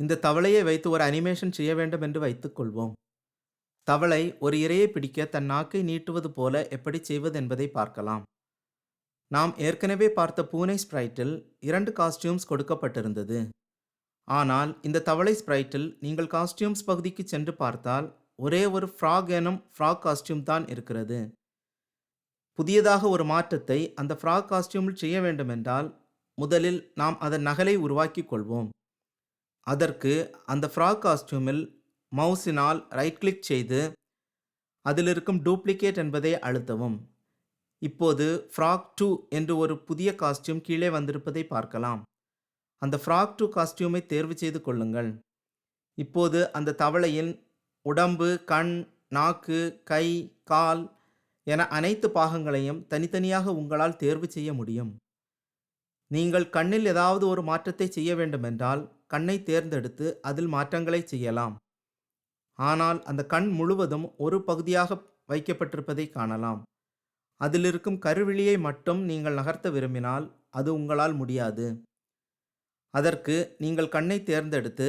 இந்த தவளையை வைத்து ஒரு அனிமேஷன் செய்ய வேண்டும் என்று வைத்துக்கொள்வோம். தவளை ஒரு இரையை பிடிக்க தன் நாக்கை நீட்டுவது போல எப்படி செய்வது என்பதை பார்க்கலாம். நாம் ஏற்கனவே பார்த்த பூனை ஸ்ப்ரைட்டில் இரண்டு காஸ்டியூம்ஸ் கொடுக்கப்பட்டிருந்தது. ஆனால் இந்த தவளை ஸ்ப்ரைட்டில் நீங்கள் காஸ்டியூம்ஸ் பகுதிக்கு சென்று பார்த்தால் ஒரே ஒரு ஃப்ராக் எனும் ஃப்ராக் காஸ்டியூம் தான் இருக்கிறது. புதியதாக ஒரு மாற்றத்தை அந்த ஃப்ராக் காஸ்டியூமில் செய்ய வேண்டுமென்றால் முதலில் நாம் அதன் நகலை உருவாக்கிக் கொள்வோம். அதற்கு அந்த ஃப்ராக் காஸ்டியூமில் மவுஸினால் ரைட் கிளிக் செய்து அதில் இருக்கும் டூப்ளிகேட் என்பதை அழுத்தவும். இப்போது ஃப்ராக் டூ என்று ஒரு புதிய காஸ்டியூம் கீழே வந்திருப்பதை பார்க்கலாம். அந்த ஃப்ராக் டூ காஸ்டியூமை தேர்வு செய்து கொள்ளுங்கள். இப்போது அந்த தவளையின் உடம்பு கண் நாக்கு கை கால் என அனைத்து பாகங்களையும் தனித்தனியாக உங்களால் தேர்வு செய்ய முடியும். நீங்கள் கண்ணில் ஏதாவது ஒரு மாற்றத்தை செய்ய வேண்டுமென்றால் கண்ணை தேர்ந்தெடுத்து அதில் மாற்றங்களை செய்யலாம். ஆனால் அந்த கண் முழுவதும் ஒரு பகுதியாக வைக்கப்பட்டிருப்பதை காணலாம். அதில் இருக்கும் கருவிழியை மட்டும் நீங்கள் நகர்த்த விரும்பினால் அது உங்களால் முடியாது. அதற்கு நீங்கள் கண்ணை தேர்ந்தெடுத்து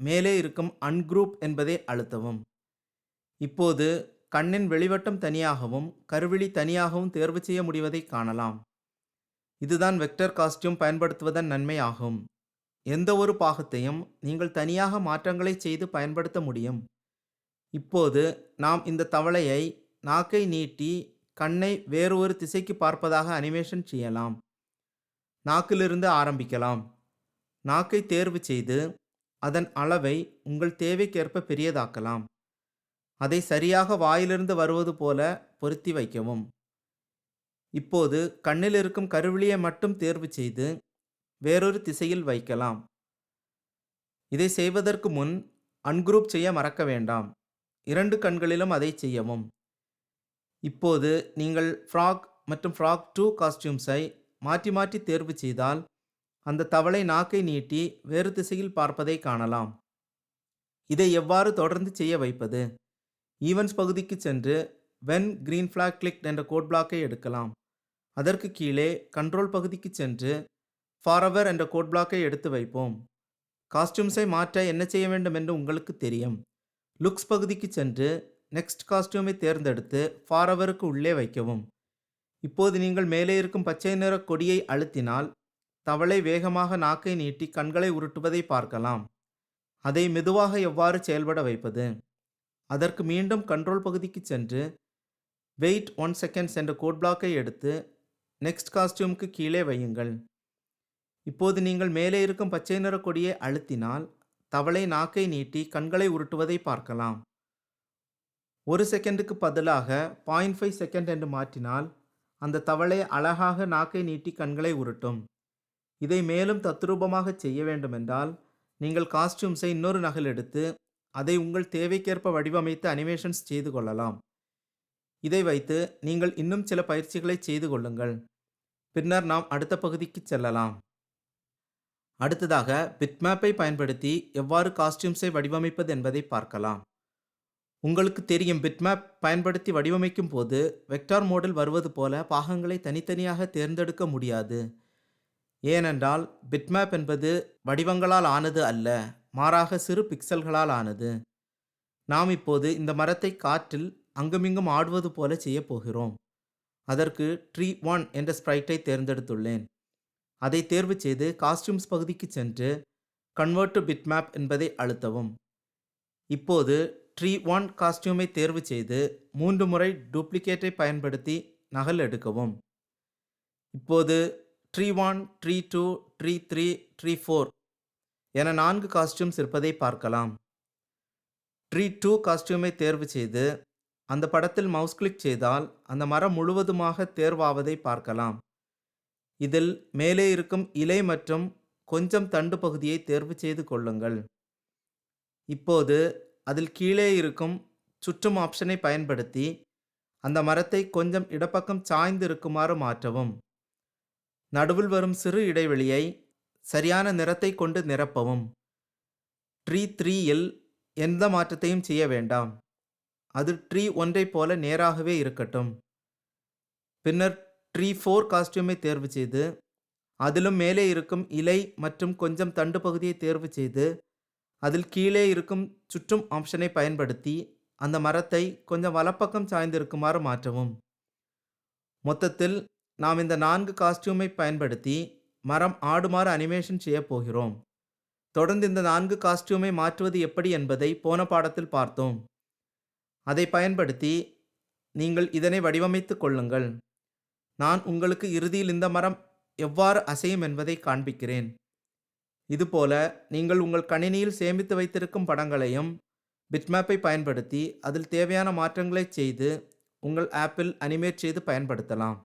மேலே இருக்கும் அன்குரூப் என்பதை அழுத்தவும். இப்போது கண்ணின் வெளிவட்டம் தனியாகவும் கருவிழி தனியாகவும் தேர்வு செய்ய முடிவதை காணலாம். இதுதான் வெக்டர் காஸ்டியூம் பயன்படுத்துவதன் நன்மை ஆகும். எந்த ஒரு பாகத்தையும் நீங்கள் தனியாக மாற்றங்களை செய்து பயன்படுத்த முடியும். இப்போது நாம் இந்த தவளையை நாக்கை நீட்டி கண்ணை வேறு ஒரு திசைக்கு பார்ப்பதாக அனிமேஷன் செய்யலாம். நாக்கிலிருந்து ஆரம்பிக்கலாம். நாக்கை தேர்வு செய்து அதன் அளவை உங்கள் தேவைக்கேற்ப பெரியதாக்கலாம். அதை சரியாக வாயிலிருந்து வருவது போல பொருத்தி வைக்கவும். இப்போது கண்ணில் இருக்கும் கருவிழியை மட்டும் தேர்வு செய்து வேறொரு திசையில் வைக்கலாம். இதை செய்வதற்கு முன் அன்குரூப் செய்ய மறக்க வேண்டாம். இரண்டு கண்களிலும் அதை செய்யவும். இப்போது நீங்கள் ஃப்ராக் மற்றும் ஃப்ராக் டூ காஸ்டியூம்ஸை மாற்றி மாற்றி தேர்வு செய்தால் அந்த தவளை நாக்கை நீட்டி வேறு திசையில் பார்ப்பதை காணலாம். இதை எவ்வாறு தொடர்ந்து செய்ய வைப்பது? ஈவென்ட்ஸ் பகுதிக்கு சென்று வென் கிரீன் ஃப்ளாக் கிளிக் என்ற கோட் பிளாக்கை எடுக்கலாம். அதற்கு கீழே கண்ட்ரோல் பகுதிக்கு சென்று ஃபாரவர் என்ற கோட் பிளாக்கை எடுத்து வைப்போம். காஸ்டியூம்ஸை மாற்ற என்ன செய்ய வேண்டும் என்று உங்களுக்கு தெரியும். லுக்ஸ் பகுதிக்கு சென்று நெக்ஸ்ட் காஸ்டியூமை தேர்ந்தெடுத்து ஃபாரவருக்கு உள்ளே வைக்கவும். இப்போது நீங்கள் மேலே இருக்கும் பச்சை நிற கொடியை அழுத்தினால் தவளை வேகமாக நாக்கை நீட்டி கண்களை உருட்டுவதை பார்க்கலாம். அதை மெதுவாக எவ்வாறு செயல்பட வைப்பது? அதற்கு மீண்டும் கண்ட்ரோல் பகுதிக்கு சென்று வெயிட் ஒன் செகண்ட்ஸ் என்ற கோட் பிளாக்கை எடுத்து நெக்ஸ்ட் காஸ்டியூமுக்கு கீழே வையுங்கள். இப்போது நீங்கள் மேலே இருக்கும் பச்சை நிற கொடியை அழுத்தினால் தவளை நாக்கை நீட்டி கண்களை உருட்டுவதை பார்க்கலாம். ஒரு செகண்டுக்கு பதிலாக பாயிண்ட் ஃபைவ் செகண்ட் என்று மாற்றினால் அந்த தவளை அழகாக நாக்கை நீட்டி கண்களை உருட்டும். இதை மேலும் தத்ரூபமாக செய்ய வேண்டுமென்றால் நீங்கள் காஸ்டியூம்ஸை இன்னொரு நகல் எடுத்து அதை உங்கள் தேவைக்கேற்ப வடிவமைத்து அனிமேஷன்ஸ் செய்து கொள்ளலாம். இதை வைத்து நீங்கள் இன்னும் சில பயிற்சிகளை செய்து கொள்ளுங்கள். பின்னர் நாம் அடுத்த பகுதிக்கு செல்லலாம். அடுத்ததாக பிட்மேப்பை பயன்படுத்தி எவ்வாறு காஸ்டியூம்ஸை வடிவமைப்பது என்பதை பார்க்கலாம். உங்களுக்கு தெரியும் பிட்மேப் பயன்படுத்தி வடிவமைக்கும் போது வெக்டார் மோடில் வருவது போல பாகங்களை தனித்தனியாக தேர்ந்தெடுக்க முடியாது. ஏனென்றால் பிட்மேப் என்பது வடிவங்களால் ஆனது அல்ல மாறாக சிறு பிக்சல்களால் ஆனது. நாம் இப்போது இந்த மரத்தை காற்றில் அங்குமிங்கும் ஆடுவது போல செய்யப் போகிறோம். அதற்கு ட்ரீ ஒன் என்ற ஸ்ப்ரைட்டை தேர்ந்தெடுத்துள்ளேன். அதை தேர்வு செய்து காஸ்டியூம்ஸ் பகுதிக்கு சென்று கன்வெர்ட் டு பிட்மேப் என்பதை அழுத்தவும். இப்போது ட்ரீ ஒன் காஸ்டியூமை தேர்வு செய்து மூன்று முறை டூப்ளிகேட்டை பயன்படுத்தி நகல் எடுக்கவும். இப்போது tree one tree two tree three tree four என நான்கு காஸ்டியூம்ஸ் இருப்பதை பார்க்கலாம். ட்ரீ டூ காஸ்டியூமை தேர்வு செய்து அந்த படத்தில் மவுஸ் கிளிக் செய்தால் அந்த மரம் முழுவதுமாக தேர்வாவதை பார்க்கலாம். இதில் மேலே இருக்கும் இலை மற்றும் கொஞ்சம் தண்டு பகுதியை தேர்வு செய்து கொள்ளுங்கள். இப்போது அதில் கீழே இருக்கும் சுற்றும் ஆப்ஷனை பயன்படுத்தி அந்த மரத்தை கொஞ்சம் இடப்பக்கம் சாய்ந்து இருக்குமாறு மாற்றவும். நடுவில் வரும் சிறு இடைவெளியை சரியான நிறத்தை கொண்டு நிரப்பவும். ட்ரீ த்ரீயில் எந்த மாற்றத்தையும் செய்ய வேண்டாம். அது ட்ரீ ஒன்றைப் போல நேராகவே இருக்கட்டும். பின்னர் ட்ரீ ஃபோர் காஸ்டியூமை தேர்வு செய்து அதிலும் மேலே இருக்கும் இலை மற்றும் கொஞ்சம் தண்டு பகுதியை தேர்வு செய்து அதில் கீழே இருக்கும் சுற்றும் ஆப்ஷனை பயன்படுத்தி அந்த மரத்தை கொஞ்சம் வலப்பக்கம் சாய்ந்திருக்குமாறு மாற்றவும். மொத்தத்தில் நாம் இந்த நான்கு காஸ்டியூமை பயன்படுத்தி மரம் ஆடுமாறு அனிமேஷன் செய்ய போகிறோம். தொடர்ந்து இந்த நான்கு காஸ்டியூமை மாற்றுவது எப்படி என்பதை போன பாடத்தில் பார்த்தோம். அதை பயன்படுத்தி நீங்கள் இதனை வடிவமைத்துக் கொள்ளுங்கள். நான் உங்களுக்கு இறுதியில் இந்த மரம் எவ்வாறு அசையும் என்பதை காண்பிக்கிறேன். இதுபோல நீங்கள் உங்கள் கணினியில் சேமித்து வைத்திருக்கும் படங்களையும் பிட்மேப்பை பயன்படுத்தி அதில் தேவையான மாற்றங்களை செய்து உங்கள் ஆப்பில் அனிமேட் செய்து பயன்படுத்தலாம்.